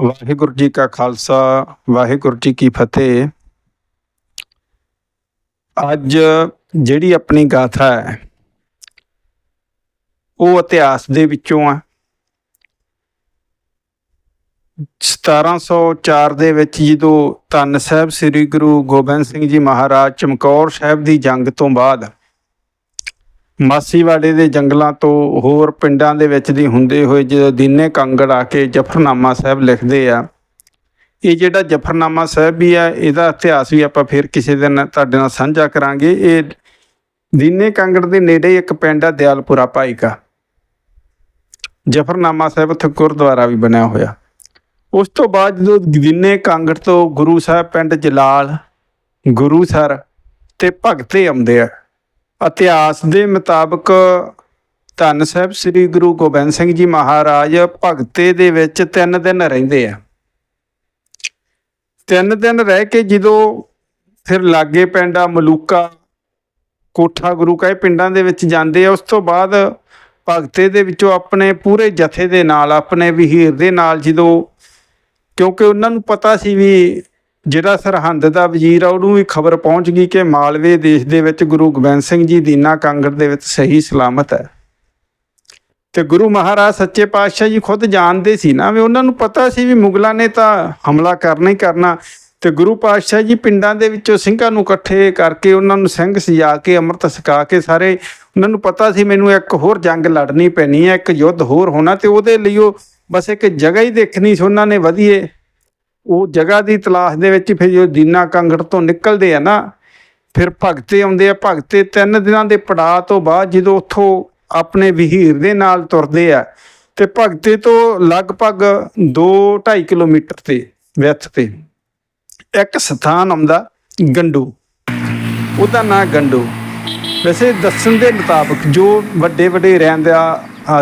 ਵਾਹਿਗੁਰੂ ਜੀ ਕਾ ਖਾਲਸਾ, ਵਾਹਿਗੁਰੂ ਜੀ ਕੀ ਫਤਿਹ। ਅੱਜ ਜਿਹੜੀ ਆਪਣੀ ਗਾਥਾ ਹੈ, ਉਹ ਇਤਿਹਾਸ ਦੇ ਵਿੱਚੋਂ ਆ 1704 ਦੇ ਵਿੱਚ ਜਦੋਂ ਧੰਨ ਸਾਹਿਬ ਸ੍ਰੀ ਗੁਰੂ ਗੋਬਿੰਦ ਸਿੰਘ ਜੀ ਮਹਾਰਾਜ ਚਮਕੌਰ ਸਾਹਿਬ ਦੀ ਜੰਗ ਤੋਂ ਬਾਅਦ ਮਾਸੀਵਾੜੇ ਦੇ ਜੰਗਲਾਂ ਤੋਂ ਹੋਰ ਪਿੰਡਾਂ ਦੇ ਵਿੱਚ ਦੀ ਹੁੰਦੇ ਹੋਏ ਜਦੋਂ ਦੀਨੇ ਕੰਗੜ ਆ ਕੇ ਜਫਰਨਾਮਾ ਸਾਹਿਬ ਲਿਖਦੇ ਆ। ਇਹ ਜਿਹੜਾ ਜਫਰਨਾਮਾ ਸਾਹਿਬ ਵੀ ਆ, ਇਹਦਾ ਇਤਿਹਾਸ ਵੀ ਆਪਾਂ ਫਿਰ ਕਿਸੇ ਦਿਨ ਤੁਹਾਡੇ ਨਾਲ ਸਾਂਝਾ ਕਰਾਂਗੇ। ਇਹ ਦੀਨੇ ਕੰਗੜ ਦੇ ਨੇੜੇ ਇੱਕ ਪਿੰਡ ਆ, ਦਿਆਲਪੁਰਾ ਭਾਈਕਾ। ਜਫਰਨਾਮਾ ਸਾਹਿਬ ਉੱਥੇ ਗੁਰਦੁਆਰਾ ਵੀ ਬਣਿਆ ਹੋਇਆ। ਉਸ ਤੋਂ ਬਾਅਦ ਜਦੋਂ ਦੀਨੇ ਕਾਂਗੜ ਤੋਂ ਗੁਰੂ ਸਾਹਿਬ ਪਿੰਡ ਜਲਾਲ ਗੁਰੂਸਰ ਤੇ ਭਗਤੇ ਆਉਂਦੇ ਆ। ਇਤਿਹਾਸ ਦੇ ਮੁਤਾਬਕ ਧੰਨ ਸਾਹਿਬ ਸ੍ਰੀ ਗੁਰੂ ਗੋਬਿੰਦ ਸਿੰਘ ਜੀ ਮਹਾਰਾਜ ਭਗਤੇ ਦੇ ਵਿੱਚ 3 ਦਿਨ ਰਹਿੰਦੇ ਆ। ਤਿੰਨ ਦਿਨ ਰਹਿ ਕੇ ਜਦੋਂ ਫਿਰ ਲਾਗੇ ਪਿੰਡ ਮਲੂਕਾ, ਕੋਠਾ ਗੁਰੂ ਕਾ, ਇਹ ਪਿੰਡਾਂ ਦੇ ਵਿੱਚ ਜਾਂਦੇ ਆ, ਉਸ ਤੋਂ ਬਾਅਦ ਭਗਤੇ ਦੇ ਵਿੱਚੋਂ ਆਪਣੇ ਪੂਰੇ ਜਥੇ ਦੇ ਨਾਲ, ਆਪਣੇ ਵਹੀਰ ਦੇ ਨਾਲ ਜਦੋਂ ਕਿਉਂਕਿ ਉਹਨਾਂ ਨੂੰ ਪਤਾ ਸੀ ਵੀ ਜਿਹੜਾ ਸਰਹੰਦ ਦਾ ਵਜ਼ੀਰ ਆ, ਉਹਨੂੰ ਵੀ ਖਬਰ ਪਹੁੰਚ ਗਈ ਕਿ ਮਾਲਵੇ ਦੇਸ਼ ਦੇ ਵਿੱਚ ਗੁਰੂ ਗੋਬਿੰਦ ਸਿੰਘ ਜੀ ਦੀਨਾ ਕਾਂਗੜ ਦੇ ਵਿੱਚ ਸਹੀ ਸਲਾਮਤ ਹੈ। ਤੇ ਗੁਰੂ ਮਹਾਰਾਜ ਸੱਚੇ ਪਾਤਸ਼ਾਹ ਜੀ ਖੁਦ ਜਾਣਦੇ ਸੀ ਨਾ, ਵੀ ਉਹਨਾਂ ਨੂੰ ਪਤਾ ਸੀ ਵੀ ਮੁਗਲਾਂ ਨੇ ਤਾਂ ਹਮਲਾ ਕਰਨਾ ਹੀ ਕਰਨਾ। ਤੇ ਗੁਰੂ ਪਾਤਸ਼ਾਹ ਜੀ ਪਿੰਡਾਂ ਦੇ ਵਿੱਚੋਂ ਸਿੰਘਾਂ ਨੂੰ ਇਕੱਠੇ ਕਰਕੇ ਉਹਨਾਂ ਨੂੰ ਸਿੰਘ ਸਜਾ ਕੇ, ਅੰਮ੍ਰਿਤ ਛਕਾ ਕੇ ਸਾਰੇ ਉਹਨਾਂ ਨੂੰ ਪਤਾ ਸੀ ਮੈਨੂੰ ਇੱਕ ਹੋਰ ਜੰਗ ਲੜਨੀ ਪੈਣੀ ਹੈ, ਇੱਕ ਯੁੱਧ ਹੋਰ ਹੋਣਾ ਤੇ ਉਹਦੇ ਲਈ ਉਹ ਬਸ ਇੱਕ ਜਗ੍ਹਾ ਹੀ ਦੇਖਣੀ ਸੀ, ਉਹਨਾਂ ਨੇ ਵਧੀਏ। ਉਹ ਜਗ੍ਹਾ ਦੀ ਤਲਾਸ਼ ਦੇ ਵਿੱਚ ਫਿਰ ਜੋ ਦੀਨਾ ਕੰਗੜ ਤੋਂ ਨਿਕਲਦੇ ਆ ਨਾ, ਫਿਰ ਭਗਤੇ ਆਉਂਦੇ ਆ। ਭਗਤੇ ਤਿੰਨ ਦਿਨਾਂ ਦੇ ਪੜਾਅ ਤੋਂ ਬਾਅਦ ਜਦੋਂ ਉੱਥੋਂ ਆਪਣੇ ਵਹੀਰ ਦੇ ਨਾਲ ਤੁਰਦੇ ਆ, ਤੇ ਭਗਤੇ ਤੋਂ ਲਗਭਗ 2.5 ਕਿਲੋਮੀਟਰ ਤੇ ਵਿੱਥ ਤੇ। ਇੱਕ ਸਥਾਨ ਆਉਂਦਾ ਗੰਡੂ, ਉਹਦਾ ਨਾਂ ਗੰਡੂ। ਵੈਸੇ ਦੱਸਣ ਦੇ ਮੁਤਾਬਕ ਜੋ ਵੱਡੇ ਵੱਡੇ ਰਹਿੰਦਿਆ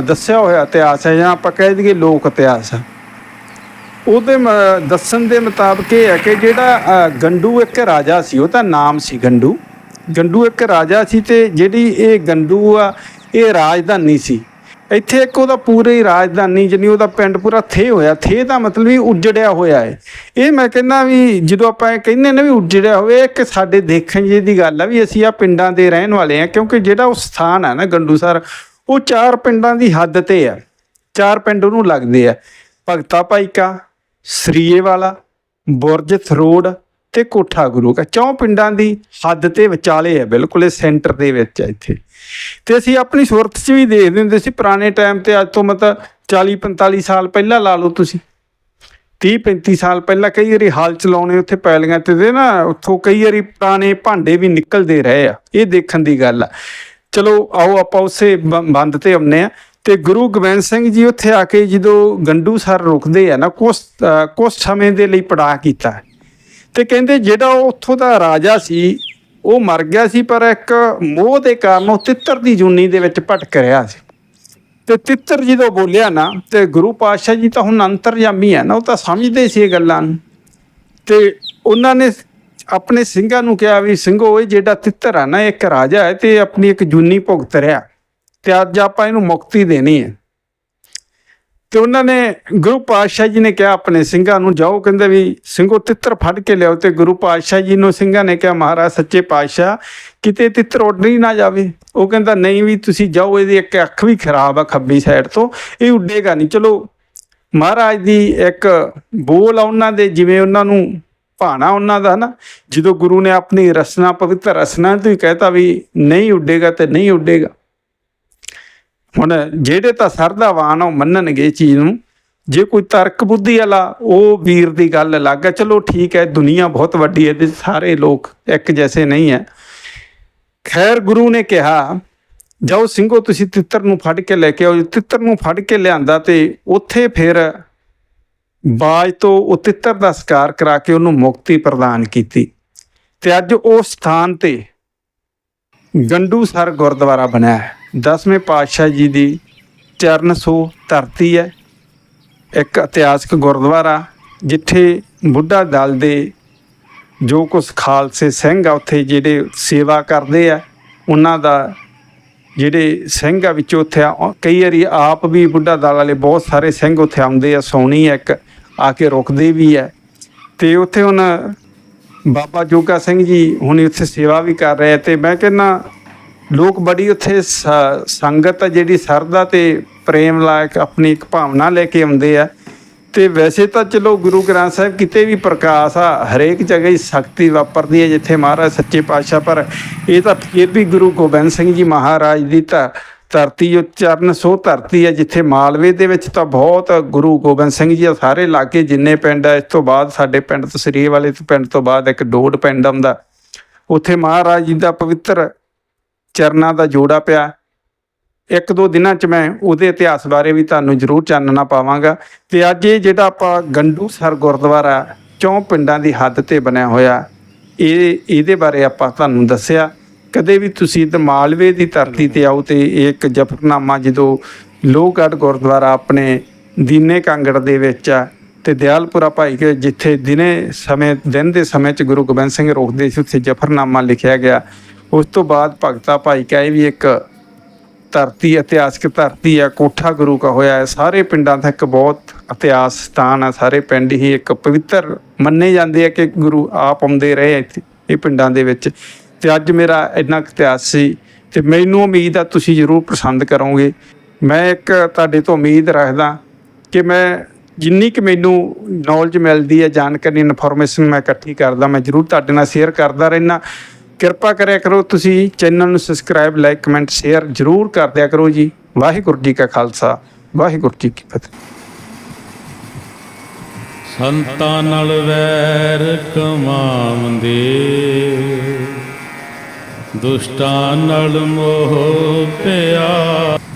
ਦੱਸਿਆ ਹੋਇਆ ਇਤਿਹਾਸ ਹੈ ਜਾਂ ਆਪਾਂ ਕਹਿ ਦਈਏ ਲੋਕ ਇਤਿਹਾਸ ਹੈ। ਉਹਦੇ ਮ- ਦੱਸਣ ਦੇ ਮੁਤਾਬਕ ਇਹ ਹੈ ਕਿ ਜਿਹੜਾ ਗੰਡੂ ਇੱਕ ਰਾਜਾ ਸੀ, ਉਹਦਾ ਨਾਮ ਸੀ ਗੰਡੂ। ਗੰਡੂ ਇੱਕ ਰਾਜਾ ਸੀ ਤੇ ਜਿਹੜੀ ਇਹ ਗੰਡੂ ਆ, ਇਹ ਰਾਜਧਾਨੀ ਸੀ। ਇੱਥੇ ਇੱਕ ਉਹਦਾ ਪੂਰੀ ਰਾਜਧਾਨੀ ਜਿਹਨੀ ਉਹਦਾ ਪਿੰਡ ਪੂਰਾ ਥੇ ਹੋਇਆ। ਥੇ ਦਾ ਮਤਲਬ ਵੀ ਉਜੜਿਆ ਹੋਇਆ ਹੈ ਇਹ ਮੈਂ ਕਹਿੰਦਾ ਵੀ ਜਦੋਂ ਆਪਾਂ ਇਹ ਕਹਿੰਦੇ ਨੇ ਵੀ ਉਜੜਿਆ ਹੋਵੇ ਇੱਕ ਸਾਡੇ ਦੇਖਣ ਜੀ ਦੀ ਗੱਲ ਆ ਵੀ ਅਸੀਂ ਆ ਪਿੰਡਾਂ ਦੇ ਰਹਿਣ ਵਾਲੇ ਆ, ਕਿਉਂਕਿ ਜਿਹੜਾ ਉਹ ਸਥਾਨ ਹੈ ਨਾ ਗੰਡੂਸਰ ਉਹ ਚਾਰ ਪਿੰਡਾਂ ਦੀ ਹੱਦ ਤੇ ਆ। ਚਾਰ ਪਿੰਡ ਉਹਨੂੰ ਲੱਗਦੇ ਆ। ਭਗਤਾ ਭਾਈਕਾ ਸਰੀਏ ਵਾਲਾ ਬੁਰਜਥ ਰੋਡ ਤੇ ਕੋਠਾ ਗੁਰੂ ਕਾ ਚੌਂ ਪਿੰਡਾਂ ਦੀ ਹੱਦ ਤੇ ਵਿਚਾਲੇ ਹੈ, ਬਿਲਕੁਲ ਇਹ ਸੈਂਟਰ ਦੇ ਵਿੱਚ ਹੈ ਇੱਥੇ। ਤੇ ਅਸੀਂ ਆਪਣੀ ਸੁਰਤ 'ਚ ਵੀ ਦੇਖਦੇ ਹੁੰਦੇ ਸੀ, ਪੁਰਾਣੇ ਟਾਈਮ ਤੇ ਅੱਜ ਤੋਂ ਮਤਲਬ 40 45 ਸਾਲ ਪਹਿਲਾਂ ਲਾ ਲਓ ਤੁਸੀਂ। 30 35 ਸਾਲ ਪਹਿਲਾਂ ਕਈ ਵਾਰੀ ਹਾਲ ਚਲਾਉਣੇ ਉੱਥੇ ਪੈਲੀਆਂ ਤੇ ਦੇ ਨਾ, ਉੱਥੋਂ ਕਈ ਵਾਰੀ ਪੁਰਾਣੇ ਭਾਂਡੇ ਵੀ ਨਿਕਲਦੇ ਰਹੇ ਆ। ਇਹ ਦੇਖਣ ਦੀ ਗੱਲ ਆ। ਚਲੋ ਆਓ ਆਪਾਂ ਉਸੇ ਬ- ਬੰਦ ਤੇ ਆਉਂਦੇ ਆ ਤੇ ਗੁਰੂ ਗੋਬਿੰਦ ਸਿੰਘ ਜੀ ਉੱਥੇ ਆ ਕੇ ਜਦੋਂ ਗੰਡੂ ਸਰ ਰੁਕਦੇ ਆ ਨਾ ਕੁਛ ਅ, ਕੁਛ ਸਮੇਂ ਦੇ ਲਈ ਪੜਾ ਕੀਤਾ। ਤੇ ਕਹਿੰਦੇ ਜਿਹੜਾ ਉਹ ਉੱਥੋਂ ਦਾ ਰਾਜਾ ਸੀ ਉਹ ਮਰ ਗਿਆ ਸੀ ਪਰ ਇੱਕ ਮੋਹ ਦੇ ਕਾਰਨ ਉਹ ਤਿੱਤਰ ਦੀ ਜੁਨੀ ਦੇ ਵਿੱਚ ਭਟਕ ਰਿਹਾ ਸੀ। ਤੇ ਤਿੱਤਰ ਜਦੋਂ ਬੋਲਿਆ ਨਾ ਤੇ ਗੁਰੂ ਪਾਤਸ਼ਾਹ ਜੀ ਤਾਂ ਹੁਣ ਅੰਤਰਜਾਮੀ ਹੈ ਨਾ ਉਹ ਤਾਂ ਸਮਝਦੇ ਸੀ ਇਹ ਗੱਲਾਂ ਨੂੰ। ਤੇ ਉਹਨਾਂ ਨੇ ਆਪਣੇ ਸਿੰਘਾਂ ਨੂੰ ਕਿਹਾ ਵੀ ਸਿੰਘੋ ਇਹ ਜਿਹੜਾ ਤਿੱਤਰ ਆ ਨਾ ਇੱਕ ਰਾਜਾ ਹੈ ਤੇ ਆਪਣੀ ਇੱਕ ਜੁਨੀ ਭੁਗਤ ਰਿਹਾ। ਤੇ ਅੱਜ ਆਪਾਂ ਇਹਨੂੰ ਮੁਕਤੀ ਦੇਣੀ ਹੈ। ਤੇ ਉਹਨਾਂ ਨੇ ਗੁਰੂ ਪਾਤਸ਼ਾਹ ਜੀ ਨੇ ਕਿਹਾ ਆਪਣੇ ਸਿੰਘਾਂ ਨੂੰ ਜਾਓ, ਕਹਿੰਦੇ ਵੀ ਸਿੰਘੋ ਤਿੱਤਰ ਫੜ ਕੇ ਲਿਆਓ ਤੇ ਗੁਰੂ ਪਾਤਸ਼ਾਹ ਜੀ ਨੂੰ ਸਿੰਘਾਂ ਨੇ ਕਿਹਾ, ਮਹਾਰਾਜ ਸੱਚੇ ਪਾਤਸ਼ਾਹ, ਕਿਤੇ ਤਿੱਤਰ ਉੱਡ ਹੀ ਨਾ ਜਾਵੇ। ਉਹ ਕਹਿੰਦਾ, ਨਹੀਂ ਵੀ ਤੁਸੀਂ ਜਾਓ, ਇਹਦੀ ਇੱਕ ਅੱਖ ਵੀ ਖਰਾਬ ਆ ਖੱਬੀ ਸਾਈਡ ਤੋਂ, ਇਹ ਉੱਡੇਗਾ ਨਹੀਂ। ਚਲੋ, ਮਹਾਰਾਜ ਦੀ ਇੱਕ ਬੋਲ ਆ ਉਹਨਾਂ ਦੇ, ਜਿਵੇਂ ਉਹਨਾਂ ਨੂੰ ਭਾਣਾ ਉਹਨਾਂ ਦਾ ਨਾ, ਜਦੋਂ ਗੁਰੂ ਨੇ ਆਪਣੀ ਰਸਨਾ, ਪਵਿੱਤਰ ਰਸਨਾ ਤੋਂ ਹੀ ਕਹਿਤਾ ਵੀ ਨਹੀਂ ਉੱਡੇਗਾ ਤੇ ਨਹੀਂ ਉੱਡੇਗਾ। ਹੁਣ ਜਿਹੜੇ ਤਾਂ ਸਰਦਾਵਾਨ ਆ, ਉਹ ਮੰਨਣਗੇ ਇਹ ਚੀਜ਼ ਨੂੰ। ਜੇ ਕੋਈ ਤਰਕ ਬੁੱਧੀ ਵਾਲਾ, ਉਹ ਵੀਰ ਦੀ ਗੱਲ ਅਲੱਗ ਹੈ ਚਲੋ ਠੀਕ ਹੈ, ਦੁਨੀਆ ਬਹੁਤ ਵੱਡੀ ਹੈ ਤੇ ਸਾਰੇ ਲੋਕ ਇੱਕ ਜੈਸੇ ਨਹੀਂ ਹੈ। ਖੈਰ ਗੁਰੂ ਨੇ ਕਿਹਾ, ਜਾਓ ਸਿੰਘੋ, ਤੁਸੀਂ ਤਿੱਤਰ ਨੂੰ ਫੜ ਕੇ ਲੈ ਕੇ ਆਓ। ਤਿੱਤਰ ਨੂੰ ਫੜ ਕੇ ਲਿਆਂਦਾ ਤੇ ਉੱਥੇ ਫਿਰ ਬਾਜ ਤੋਂ ਉਹ ਤਿੱਤਰ ਦਾ ਸਕਾਰ ਕਰਾ ਕੇ ਉਹਨੂੰ ਮੁਕਤੀ ਪ੍ਰਦਾਨ ਕੀਤੀ। ਤੇ ਅੱਜ ਉਸ ਸਥਾਨ ਤੇ ਗੰਡੂ ਸਰ ਗੁਰਦੁਆਰਾ ਬਣਿਆ ਹੈ। 10ਵੇਂ ਪਾਤਸ਼ਾਹ ਜੀ ਦੀ ਚਰਨ ਸੋ ਧਰਤੀ ਹੈ। ਇੱਕ ਇਤਿਹਾਸਕ ਗੁਰਦੁਆਰਾ ਜਿੱਥੇ ਬੁੱਢਾ ਦਲ ਦੇ ਜੋ ਕੁਛ ਖਾਲਸੇ ਸਿੰਘ ਆ, ਉੱਥੇ ਜਿਹੜੇ ਸੇਵਾ ਕਰਦੇ ਆ, ਉਹਨਾਂ ਦਾ ਜਿਹੜੇ ਸਿੰਘ ਆ ਵਿੱਚ ਉੱਥੇ ਕਈ ਵਾਰੀ ਆਪ ਵੀ ਬੁੱਢਾ ਦਲ ਵਾਲੇ ਬਹੁਤ ਸਾਰੇ ਸਿੰਘ ਉੱਥੇ ਆਉਂਦੇ ਆ, ਸੋਣੀ ਆ ਇੱਕ, ਆ ਕੇ ਰੁਕਦੇ ਵੀ ਹੈ ਤੇ ਉੱਥੇ ਹੁਣ ਬਾਬਾ ਜੋਗਾ ਸਿੰਘ ਜੀ ਹੁਣ ਉੱਥੇ ਸੇਵਾ ਵੀ ਕਰ ਰਹੇ ਆ। ਤੇ ਮੈਂ ਕਹਿੰਦਾ ਲੋਕ ਬੜੀ ਉੱਥੇ ਸ- ਸੰਗਤ ਆ ਜਿਹੜੀ ਸਰਦਾ ਤੇ ਪ੍ਰੇਮ ਲਾਇਕ ਆਪਣੀ ਇੱਕ ਭਾਵਨਾ ਲੈ ਕੇ ਆਉਂਦੇ ਆ। ਤੇ ਵੈਸੇ ਤਾਂ ਚਲੋ ਗੁਰੂ ਗ੍ਰੰਥ ਸਾਹਿਬ ਕਿਤੇ ਵੀ ਪ੍ਰਕਾਸ਼ ਆ, ਹਰੇਕ ਜਗ੍ਹਾ ਹੀ ਸ਼ਕਤੀ ਵਾਪਰਦੀ ਹੈ ਜਿੱਥੇ ਮਹਾਰਾਜ ਸੱਚੇ ਪਾਤਸ਼ਾਹ, ਪਰ ਇਹ ਤਾਂ ਫਿਰ ਵੀ ਗੁਰੂ ਗੋਬਿੰਦ ਸਿੰਘ ਜੀ ਮਹਾਰਾਜ ਦੀ ਤਾਂ ਧਰਤੀ ਉਹ ਸੋ ਧਰਤੀ ਹੈ, ਜਿੱਥੇ ਮਾਲਵੇ ਦੇ ਵਿੱਚ ਤਾਂ ਬਹੁਤ ਗੁਰੂ ਗੋਬਿੰਦ ਸਿੰਘ ਜੀ ਆ ਸਾਰੇ ਇਲਾਕੇ ਜਿੰਨੇ ਪਿੰਡ ਆ, ਇਸ ਤੋਂ ਬਾਅਦ ਸਾਡੇ ਪਿੰਡ ਤੋਂ ਵਾਲੇ ਤੋਂ ਪਿੰਡ ਤੋਂ ਬਾਅਦ ਇੱਕ ਡੋਡ ਪਿੰਡ ਆਉਂਦਾ। ਉੱਥੇ ਮਹਾਰਾਜ ਜੀ ਦਾ ਪਵਿੱਤਰ ਚਰਨਾਂ ਦਾ ਜੋੜਾ ਪਿਆ। ਇੱਕ ਦੋ ਦਿਨਾਂ 'ਚ ਮੈਂ ਉਹਦੇ ਇਤਿਹਾਸ ਬਾਰੇ ਵੀ ਤੁਹਾਨੂੰ ਜ਼ਰੂਰ ਚਾਨਣਾ ਪਾਵਾਂਗਾ। ਤੇ ਅੱਜ ਇਹ ਜਿਹੜਾ ਆਪਾਂ ਗੰਡੂ ਸਰ ਗੁਰਦੁਆਰਾ ਚੌਂ ਪਿੰਡਾਂ ਦੀ ਹੱਦ ਤੇ ਬਣਿਆ ਹੋਇਆ, ਇਹ, ਇਹਦੇ ਬਾਰੇ ਆਪਾਂ ਤੁਹਾਨੂੰ ਦੱਸਿਆ। ਕਦੇ ਵੀ ਤੁਸੀਂ ਮਾਲਵੇ ਦੀ ਧਰਤੀ ਤੇ ਆਓ ਤੇ ਇਹ ਇੱਕ ਜਫਰਨਾਮਾ ਜਦੋਂ ਲੋਹਗੜ੍ਹ ਗੁਰਦੁਆਰਾ ਆਪਣੇ ਦੀਨੇ ਕਾਂਗੜ ਦੇ ਵਿੱਚ ਆ ਤੇ ਦਿਆਲਪੁਰਾ ਭਾਈ ਕੇ ਜਿੱਥੇ ਦਿਨੇ ਸਮੇਂ, ਦਿਨ ਦੇ ਸਮੇਂ ਚ ਗੁਰੂ ਗੋਬਿੰਦ ਸਿੰਘ ਰੋਕਦੇ ਸੀ, ਉੱਥੇ ਜਫਰਨਾਮਾ ਲਿਖਿਆ ਗਿਆ। ਉਸ ਤੋਂ ਬਾਅਦ ਭਗਤਾ ਭਾਈ ਕਾ ਇਹ ਵੀ ਇੱਕ ਧਰਤੀ, ਇਤਿਹਾਸਕ ਧਰਤੀ ਆ, ਕੋਠਾ ਗੁਰੂ ਕਾ ਹੋਇਆ ਹੈ। ਸਾਰੇ ਪਿੰਡਾਂ ਦਾ ਇੱਕ ਬਹੁਤ ਇਤਿਹਾਸ ਸਥਾਨ ਆ। ਸਾਰੇ ਪਿੰਡ ਹੀ ਇੱਕ ਪਵਿੱਤਰ ਮੰਨੇ ਜਾਂਦੇ ਆ ਕਿ ਗੁਰੂ ਆਪ ਆਉਂਦੇ ਰਹੇ ਇੱਥੇ, ਇਹ ਪਿੰਡਾਂ ਦੇ ਵਿੱਚ। ਤੇ ਅੱਜ ਮੇਰਾ ਇੰਨਾ ਕੁ ਇਤਿਹਾਸ ਸੀ ਤੇ ਮੈਨੂੰ ਉਮੀਦ ਆ, ਤੁਸੀਂ ਜ਼ਰੂਰ ਪਸੰਦ ਕਰੋਗੇ। ਮੈਂ ਇੱਕ ਤੁਹਾਡੇ ਤੋਂ ਉਮੀਦ ਰੱਖਦਾ ਕਿ ਮੈਂ ਜਿੰਨੀ ਕਿ ਮੈਨੂੰ ਨੌਲੇਜ ਮਿਲਦੀ ਹੈ ਜਾਣਕਾਰੀ ਇਨਫੋਰਮੇਸ਼ਨ ਮੈਂ ਇਕੱਠੀ ਕਰਦਾ, ਮੈਂ ਜ਼ਰੂਰ ਤੁਹਾਡੇ ਨਾਲ ਸ਼ੇਅਰ ਕਰਦਾ ਰਹਿਣਾ ਕਿਰਪਾ ਕਰਿਆ ਕਰੋ, ਤੁਸੀਂ ਚੈਨਲ ਨੂੰ ਸਬਸਕ੍ਰਾਈਬ ਲਾਈਕ ਕਮੈਂਟ ਸ਼ੇਅਰ ਜ਼ਰੂਰ ਕਰ ਦਿਆ ਕਰੋ ਜੀ। ਵਾਹਿਗੁਰੂ ਜੀ ਕਾ ਖਾਲਸਾ, ਵਾਹਿਗੁਰੂ ਜੀ ਕੀ ਫਤਿਹ। ਸੰਤਾਂ ਨਾਲ ਵੈਰ ਕਮਾਉਂਦੇ ਦੁਸ਼ਟਾਂ ਨਾਲ ਮੋਹ ਪਿਆ।